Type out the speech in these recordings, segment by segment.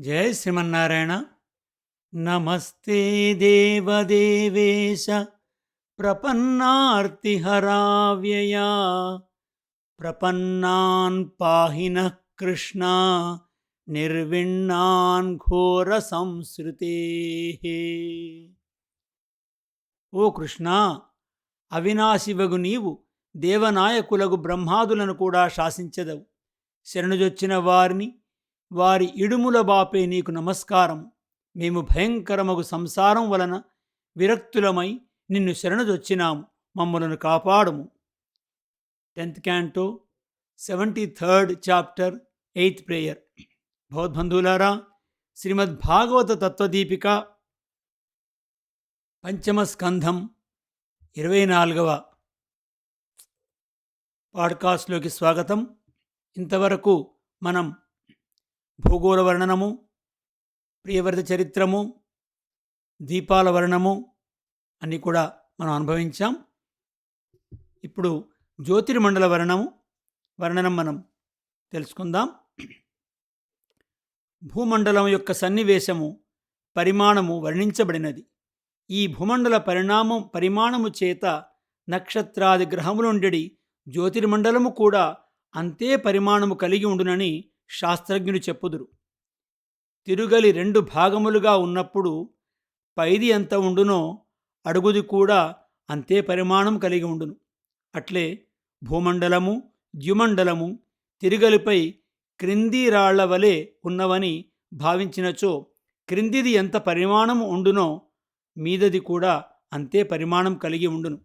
జయ శ్రీమన్నారాయణ. నమస్తే దేవదేవేశ. ప్రపన్నార్తిహరావ్యయా ప్రపన్నాన్ పాహిన కృష్ణ. నిర్విణ్ణాన్ ఘోర సంస్కృతే ఓ కృష్ణ అవినాశివగు నీవు దేవనాయకులకు బ్రహ్మాదులను కూడా శాసించదవు. శరణుజొచ్చిన వారిని వారి ఇడుముల బాపే నీకు నమస్కారం. మేము భయంకరమగు సంసారం వలన విరక్తులమై నిన్ను శరణదొచ్చినాము మమ్మలను కాపాడుము. Tenth canto seventy third chapter eighth prayer. భగవద్బంధువులారా Srimad Bhagavata తత్వదీపిక పంచమ స్కంధం ఇరవై నాలుగవ పాడ్కాస్ట్లోకి స్వాగతం. ఇంతవరకు మనం భూగోళ వర్ణనము ప్రియవ్రత చరిత్రము దీపాల వర్ణము అన్నీ కూడా మనం అనుభవించాం. ఇప్పుడు జ్యోతిర్మండల వర్ణము వర్ణనం మనం తెలుసుకుందాం. భూమండలం యొక్క సన్నివేశము పరిమాణము వర్ణించబడినది. ఈ భూమండల పరిణామం పరిమాణము చేత నక్షత్రాది గ్రహములుండెడి జ్యోతిర్మండలము కూడా అంతే పరిమాణము కలిగి ఉండునని శాస్త్రజ్ఞులు చెప్పుదురు. తిరుగలి రెండు భాగములుగా ఉన్నప్పుడు పైది ఎంత ఉండునో అడుగుది కూడా అంతే పరిమాణం కలిగి ఉండును. అట్లే భూమండలము ద్యుమండలము తిరుగలిపై క్రింది రాళ్ళ వలె ఉన్నవని భావించినచో క్రిందిది ఎంత పరిమాణము ఉండునో మీదది కూడా అంతే పరిమాణం కలిగి ఉండును.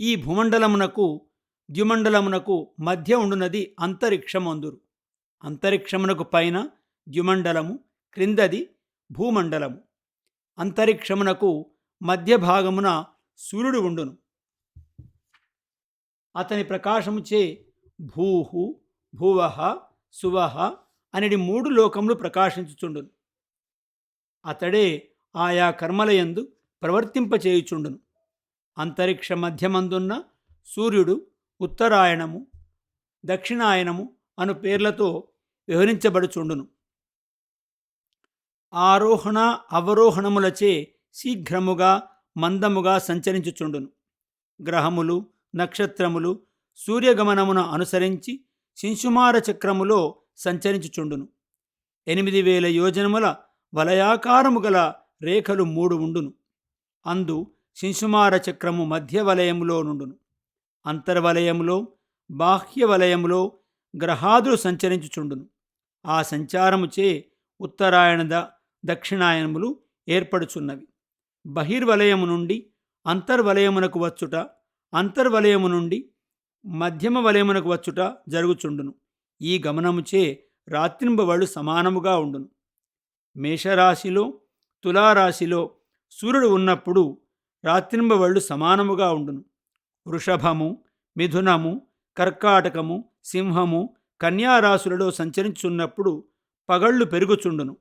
ఈ భూమండలమునకు ద్యుమండలమునకు మధ్య ఉండునది అంతరిక్షమందురు. అంతరిక్షమునకు పైన ద్యుమండలము క్రిందది భూమండలము. అంతరిక్షమునకు మధ్య భాగమున సూర్యుడు ఉండును. అతని ప్రకాశముచే భూహు భువహ సువహ అనేది మూడు లోకములు ప్రకాశించుచుండును. అతడే ఆయా కర్మలయందు ప్రవర్తింపచేయుచుండును. అంతరిక్ష మధ్యమందున్న సూర్యుడు ఉత్తరాయణము దక్షిణాయనము అను పేర్లతో వివరించబడుచుండును. ఆరోహణ అవరోహణములచే శీఘ్రముగా మందముగా సంచరించుచుండును. గ్రహములు నక్షత్రములు సూర్యగమనమున అనుసరించి శింశుమార చక్రములో సంచరించుచుండును. ఎనిమిది వేల యోజనముల వలయాకారము గల రేఖలు మూడు ఉండును. అందు శింశుమార చక్రము మధ్య వలయములో నుండును. అంతర్వలయములో బాహ్య వలయములో గ్రహాదులు సంచరించుచుండును. ఆ సంచారముచే ఉత్తరాయణ దక్షిణాయనములు ఏర్పడుచున్నవి. బహిర్వలయము నుండి అంతర్వలయమునకు వచ్చుట అంతర్వలయము నుండి మధ్యమ వలయమునకు వచ్చుట జరుగుచుండును. ఈ గమనముచే రాత్రింబవళ్ళు సమానముగా ఉండును. మేషరాశిలో తులారాశిలో సూర్యుడు ఉన్నప్పుడు రాత్రింబవళ్ళు సమానముగా ఉండును. వృషభము మిథునము కర్కాటకము సింహము కన్యారాశులలో సంచరించున్నప్పుడు పగళ్ళు పెరుగుచుండును.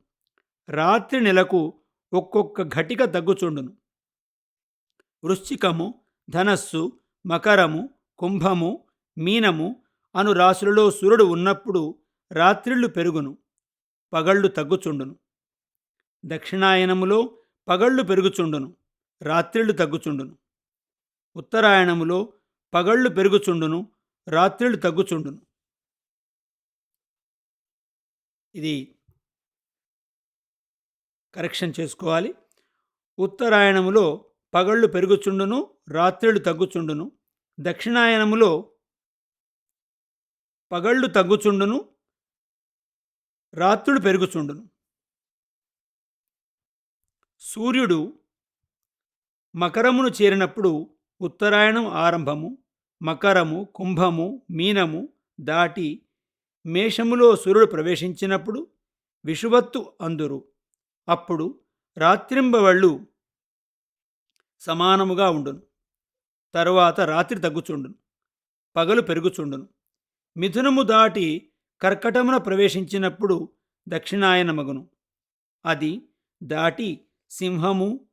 రాత్రి నెలకు ఒక్కొక్క ఘటిక తగ్గుచుండును. వృశ్చికము ధనస్సు మకరము కుంభము మీనము అను రాశులలో సూర్యుడు ఉన్నప్పుడు రాత్రిళ్ళు పెరుగును పగళ్ళు తగ్గుచుండును. దక్షిణాయనములో పగళ్ళు పెరుగుచుండును రాత్రిళ్ళు తగ్గుచుండును. ఉత్తరాయణములో పగళ్ళు పెరుగుచుండును రాత్రిళ్ళు తగ్గుచుండును. ఇది కరెక్షన్ చేసుకోవాలి. ఉత్తరాయణములో పగళ్ళు పెరుగుచుండును రాత్రిళ్ళు తగ్గుచుండును. దక్షిణాయనములో పగళ్ళు తగ్గుచుండును రాత్రుడు పెరుగుచుండును. సూర్యుడు మకరమును చేరినప్పుడు ఉత్తరాయణం ఆరంభము. మకరము కుంభము మీనము దాటి మేషములో సూర్యుడు ప్రవేశించినప్పుడు విషువత్తు అందురు. అప్పుడు రాత్రింబవళ్ళు సమానముగా ఉండును. తరువాత రాత్రి తగ్గుచుండును. పగలు పెరుగుచుండును. మిథునము దాటి కర్కటమున ప్రవేశించినప్పుడు దక్షిణాయనమగును. అది దాటి సింహము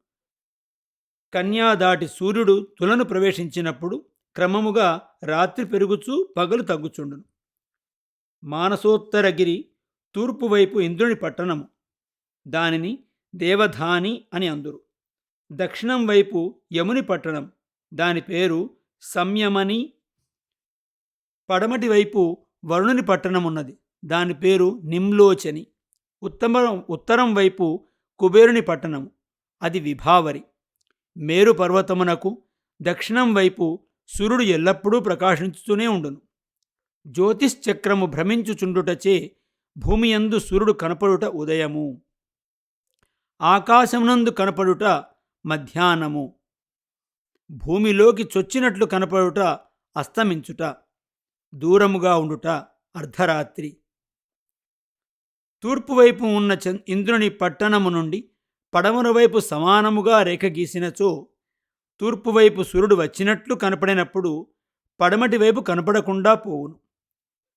కన్యా దాటి సూర్యుడు తులను ప్రవేశించినప్పుడు క్రమముగా రాత్రి పెరుగుచూ పగలు తగ్గుచుండును. మానసోత్తరగిరి తూర్పు వైపు ఇంద్రుని పట్టణము. దానిని దేవధాని అని అందురు. దక్షిణం వైపు యముని పట్టణం. దాని పేరు సంయమని. పడమటి వైపు వరుణుని పట్టణం ఉన్నది దాని పేరు నిమ్లోచని. ఉత్తరం ఉత్తరం వైపు కుబేరుని పట్టణము. అది విభావరి. మేరు పర్వతమునకు దక్షిణం వైపు సూర్యుడు ఎల్లప్పుడూ ప్రకాశించుతూనే ఉండును. జ్యోతిశ్చక్రము భ్రమించుచుండుటచే భూమియందు సూర్యుడు కనపడుట ఉదయము. ఆకాశమునందు కనపడుట మధ్యాహ్నము. భూమిలోకి చొచ్చినట్లు కనపడుట అస్తమించుట. దూరముగా ఉండుట అర్ధరాత్రి. తూర్పువైపు ఉన్న చ ఇంద్రుని పట్టణము నుండి పడమర వైపు సమానముగా రేఖ గీసినచో తూర్పువైపు సూర్యుడు వచ్చినట్లు కనపడినప్పుడు పడమటి వైపు కనపడకుండా పోవును.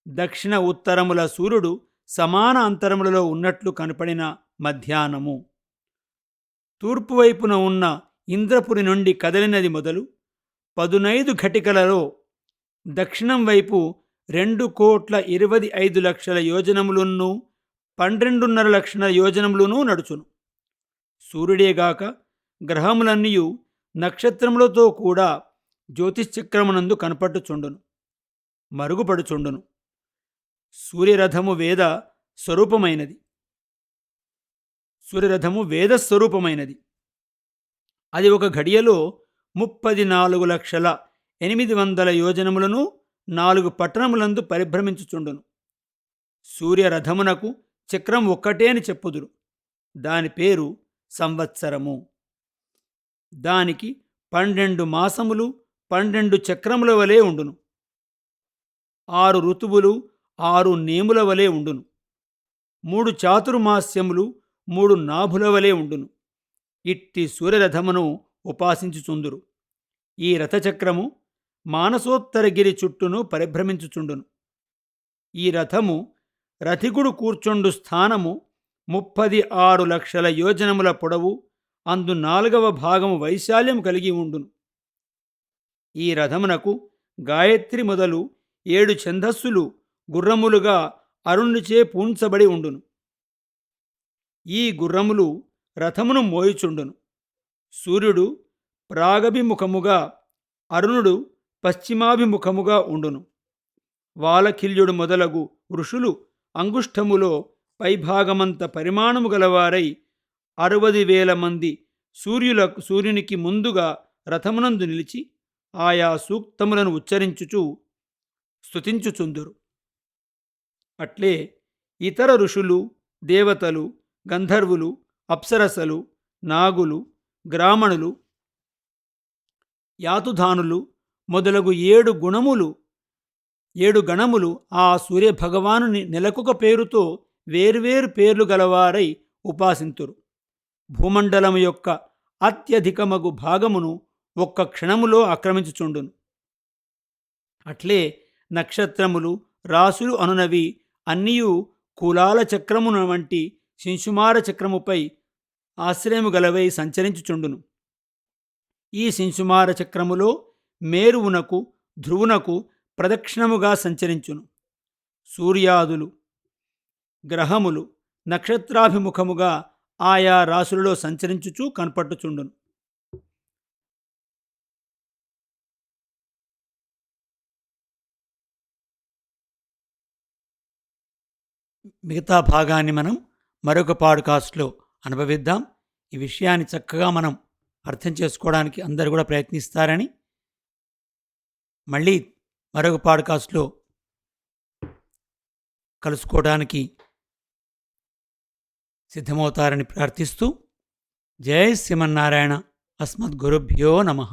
దక్షిణ ఉత్తరముల సూర్యుడు సమాన అంతరములలో ఉన్నట్లు కనపడిన మధ్యాహ్నము. తూర్పు వైపున ఉన్న ఇంద్రపురి నుండి కదలినది మొదలు పదునైదు ఘటికలలో దక్షిణం వైపు రెండు కోట్ల ఇరవై ఐదు లక్షల యోజనములున్నూ పన్నెండున్నర లక్షల యోజనములునూ నడుచును. సూర్యుడేగాక గ్రహములన్నీయు నక్షత్రములతో కూడా జ్యోతిశ్చక్రమునందు కనపట్టుచుండును మరుగుపడుచుండును. సూర్యరథము వేద స్వరూపమైనది. సూర్యరథము వేద స్వరూపమైనది. అది ఒక ఘడియలో ముప్పది నాలుగు లక్షల ఎనిమిది వందల యోజనములను నాలుగు పట్టణములందు పరిభ్రమించుచుండును. సూర్యరథమునకు చక్రం ఒక్కటే అని చెప్పుదురు. దాని పేరు సంవత్సరము. దానికి పన్నెండు మాసములు పన్నెండు చక్రముల వలె ఉండును. ఆరు ఋతువులు ఆరు నేముల వలె ఉండును. మూడు చాతుర్మాస్యములు మూడు నాభుల వలె ఉండును. ఇట్టి సూర్యరథమును ఉపాసించుచుందురు. ఈ రథచక్రము మానసోత్తరగిరి చుట్టూను పరిభ్రమించుచుండును. ఈ రథము రథికుడు కూర్చుండు స్థానము ముప్పది ఆరు లక్షల యోజనముల పొడవు అందు నాలుగవ భాగము వైశాల్యం కలిగి ఉండును. ఈ రథమునకు గాయత్రి మొదలు ఏడు ఛందస్సులు గుర్రములుగా అరుణునిచే పూంచబడి ఉండును. ఈ గుర్రములు రథమును మోయుచుండును. సూర్యుడు ప్రాగభిముఖముగా అరుణుడు పశ్చిమాభిముఖముగా ఉండును. వాలకిల్యుడు మొదలగు ఋషులు అంగుష్ఠములో పైభాగమంత పరిమాణము గలవారై అరవది వేల మంది సూర్యుల సూర్యునికి ముందుగా రథమునందు నిలిచి ఆయా సూక్తములను ఉచ్చరించుచు స్తుతించుచుందురు. అట్లే ఇతర ఋషులు దేవతలు గంధర్వులు అప్సరసలు నాగులు గ్రామణులు యాతుధానులు మొదలగు ఏడు గుణములు ఏడు గణములు ఆ సూర్యభగవానుని నెలకొక పేరుతో వేర్వేరు పేర్లు గలవారై ఉపాసింతురు. భూమండలము యొక్క అత్యధికమగు భాగమును ఒక్క క్షణములో ఆక్రమించుచుండును. అట్లే నక్షత్రములు రాసులు అనునవి అన్నియు కులాల చక్రమున వంటి శింశుమార చక్రముపై ఆశ్రయము గలవై సంచరించుచుండును. ఈ శింశుమార చక్రములో మేరువునకు ధ్రువునకు ప్రదక్షిణముగా సంచరించును. సూర్యాదులు గ్రహములు నక్షత్రాభిముఖముగా ఆయా రాసులలో సంచరించుచూ కనపట్టుచుండును మిగతా భాగాన్ని మనం మరొక పాడ్కాస్ట్లో అనుభవిద్దాం. ఈ విషయాన్ని చక్కగా మనం అర్థం చేసుకోవడానికి అందరు కూడా ప్రయత్నిస్తారని. మళ్ళీ మరొక పాడ్కాస్ట్లో కలుసుకోవడానికి సిద్ధమవుతారని ప్రార్థిస్తూ జయ శ్రీమన్నారాయణ అస్మద్గురుభ్యో నమః.